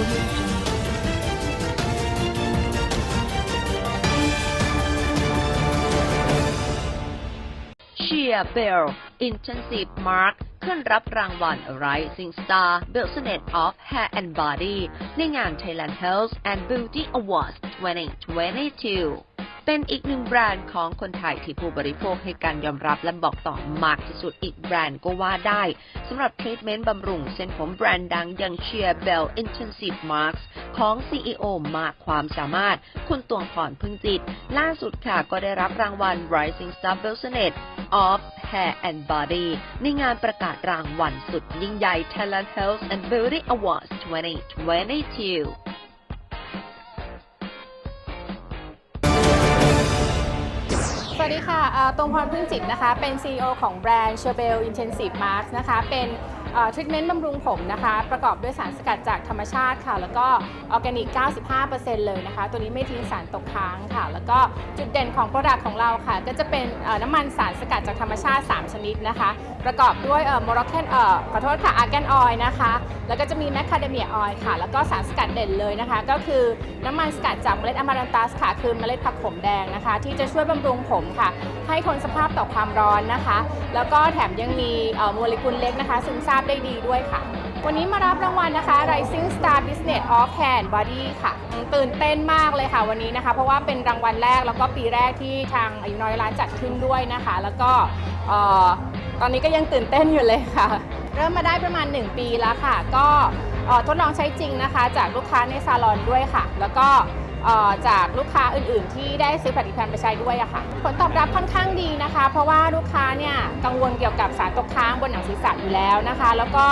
เชียร์เบล Intensive Mark ขึ้นรับรางวัล Rising Star Business of Hair and Body ในงาน Thailand Health and Beauty Awards 2022 เป็นอีกหนึ่งแบรนด์ของคนไทยที่ผู้บริโภคให้การยอมรับและบอกต่อมากที่สุดอีกแบรนด์ก็ว่าได้สำหรับทรีทเมนต์บำรุงเส้นผมแบรนด์ดังอย่าง Sheer Bell Intensive Marks ของ CEO มากความสามารถ คุณตวงพรพึ่งจิต ล่าสุดค่ะก็ได้รับรางวัล Rising Star Business of Hair and Body ในงานประกาศรางวัลสุดยิ่งใหญ่ Thailand Health and Beauty Awards 2022 วัสดีค่ะตรงพรพึ่งจิตนะคะ เป็น CEO ของแบรนด์ c h e r b e l Intensive Mask นะคะ เป็น ทรีทเมนต์บำรุงผมนะคะ ประกอบด้วยสารสกัดจากธรรมชาติค่ะ แล้วก็ออร์แกนิก 95%เลยนะคะ ตัวนี้ไม่ทิ้งสารตกค้างค่ะ แล้วก็จุดเด่นของโปรดักต์ของเราค่ะ ก็จะเป็นน้ำมันสารสกัดจากธรรมชาติ 3 ชนิดนะคะ ประกอบด้วยโมร็อกเคนขอโทษค่ะอาร์แกนออยนะคะ แล้วก็จะมีแมคคาเดเมียออยค่ะ แล้วก็สารสกัดเด่นเลยนะคะ ก็คือน้ำมันสกัดจากเมล็ดอะมารันตัสค่ะ คือเมล็ดผักผมแดงนะคะ ที่จะช่วยบำรุงผมค่ะ ให้ทนสภาพต่อความร้อนนะคะ แล้วก็แถมยังมีโมเลกุลเล็กนะคะซึมซาบได้ดีด้วยค่ะ วันนี้มารับรางวัลนะคะ Rising Star Business of Hand Body ค่ะ ตื่นเต้นมากเลยค่ะวันนี้นะคะ เพราะว่าเป็นรางวัลแรกแล้วก็ปีแรกที่ทางอายุน้อยร้านจัดขึ้นด้วยนะคะ แล้วก็ตอนนี้ก็ยังตื่นเต้นอยู่เลยค่ะ เริ่มมาได้ประมาณ 1 ปีแล้วค่ะ ก็ทดลองใช้จริงนะคะ จากลูกค้าในซาลอนด้วยค่ะ แล้วก็ จากลูกค้าอื่นๆ ที่ได้ซื้อผลิตภัณฑ์ไปใช้ด้วยอะค่ะผลตอบรับค่อนข้างดีนะคะ เพราะว่าลูกค้าเนี่ยกังวลเกี่ยวกับสารตกค้างบนหนังศีรษะอยู่แล้วนะคะ แล้วก็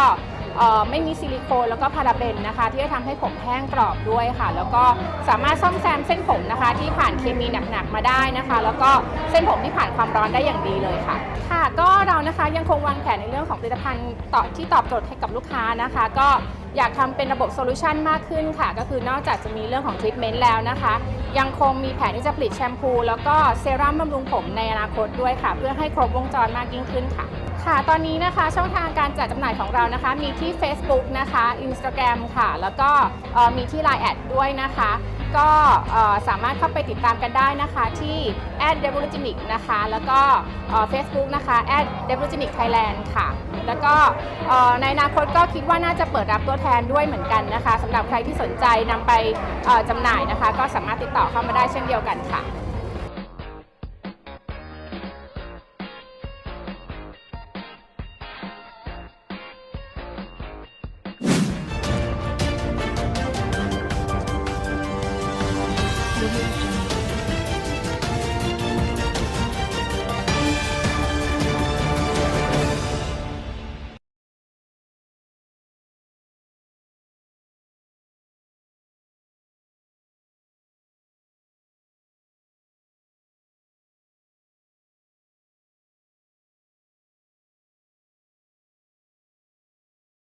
ไม่มีซิลิโคนแล้วก็พาราเบนนะคะ ที่จะทำให้ผมแห้งกรอบด้วยค่ะ แล้วก็สามารถซ่อมแซมเส้นผมนะคะ ที่ผ่านเคมีหนักๆมาได้นะคะ แล้วก็เส้นผมที่ผ่านความร้อนได้อย่างดีเลยค่ะ ค่ะ ก็เรานะคะยังคงวางแผนในเรื่องของผลิตภัณฑ์ต่อที่ตอบโจทย์ให้กับลูกค้านะคะ ก็ อยากทำเป็นระบบโซลูชันมากขึ้นค่ะ ก็คือนอกจากจะมีเรื่องของทรีทเมนต์แล้วนะคะ ยังคงมีแผนที่จะผลิตแชมพู แล้วก็เซรั่มบำรุงผมในอนาคตด้วยค่ะ เพื่อให้ครบวงจรมากยิ่งขึ้นค่ะ ค่ะ ตอนนี้นะคะช่องทางการจัดจำหน่ายของเรานะคะ มีที่ Facebook นะคะ Instagram ค่ะ แล้วก็มีที่ Line แอดด้วยนะคะ ก็สามารถเข้าไปติดตามกันได้นะคะที่ a d d e v o l u g e n i c นะคะ แล้วก็เอ่อ Facebook นะคะ a d d e v o l u g e n i c Thailand ค่ะ แล้วก็ในอนาคตก็คิดว่าน่าจะเปิดรับตัวแทนด้วยเหมือนกันนะคะสำหรับใครที่สนใจนำไปจำหน่ายนะคะ ก็สามารถติดต่อเข้ามาได้เช่นเดียวกันค่ะ